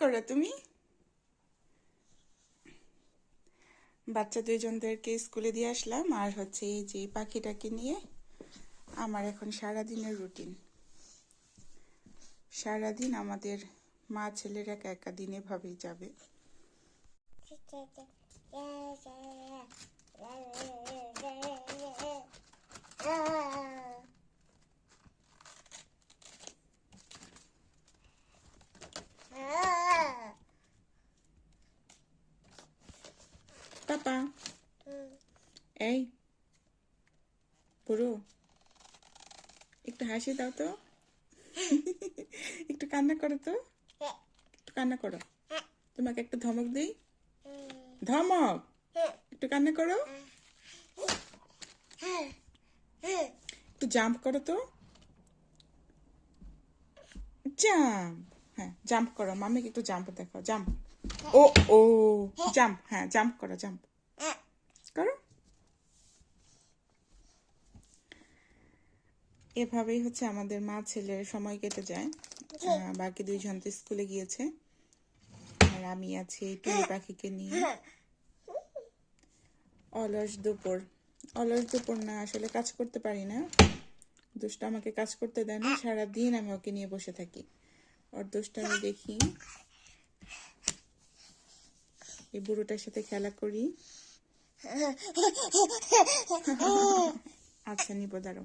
করো তুমি? বাচ্চা দুইজনদেরকে স্কুলে দিয়ে আসলাম, আর হচ্ছে এই যে পাখিটাকে নিয়ে আমার এখন সারাদিনের রুটিন। সারাদিন আমাদের মা ছেলের একা একা দিন এভাবেই যাবে। পাপা এই পুরো একটু হাসি দাও তো। একটু কান্না করো তো। একটু কান্না করো। তোমাকে একটু ধমক দিই। ধমক? একটু কান্না করো। একটু জাম্প করো তো। জাম্প। হ্যাঁ জাম্প করো। মামিকে একটু জাম্প দেখো জাম্প। ও ও জাম্প হ্যাঁ জাম্প করো জাম্প করো। এভাবেই হচ্ছে আমাদের মা ছেলের সময় কেটে যায়। বাকি দুইজন তো স্কুলে গিয়েছে। আর আমি আছি টুনি পাখিকে নিয়ে। অলস দুপুর। অলস দুপুর না, আসলে কাজ করতে পারি না। দুষ্ট আমাকে কাজ করতে দেয় না। সারাদিন আমি ওকে নিয়ে বসে থাকি। ওর দুষ্ট আমি দেখি। এই বুড়োটার সাথে খেলা করি আচ্ছা নিব দাঁড়ো